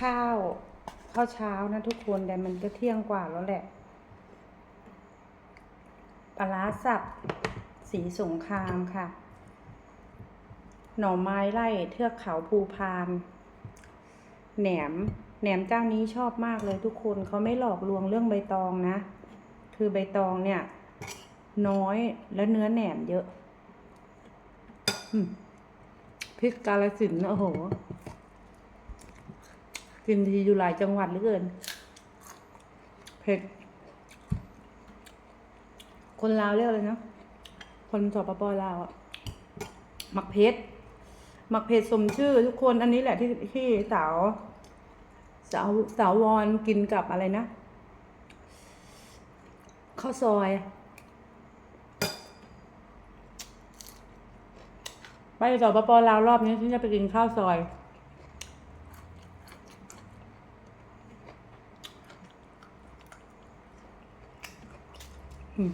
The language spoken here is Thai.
ข้าว ข้าวเช้านะทุกคนแต่มันก็เที่ยงกว่าแล้วแหละปลาร้าสับ สีสงครามค่ะ หน่อไม้ไล่เทือกเขาภูพานแหนมแหนมเจ้านี้ชอบมากเลยทุกคนเขาไม่หลอกลวงเรื่องใบตองนะ คือใบตองเนี่ย น้อยและเนื้อแหนมเยอะพริกกาลสินโอ้โห กินทีอยู่หลายจังหวัดเหลือเกิน เผ็ด คนลาวเรียกอะไรนะ คนสปปลาวอะหมักเพชรหมักเพชรสมชื่อ ทุกคนอันนี้แหละที่ที่สาว สาวสาววอนกินกับอะไรนะข้าวซอย ไปสปปลาวรอบนี้ฉันจะไปกินข้าวซอย อืม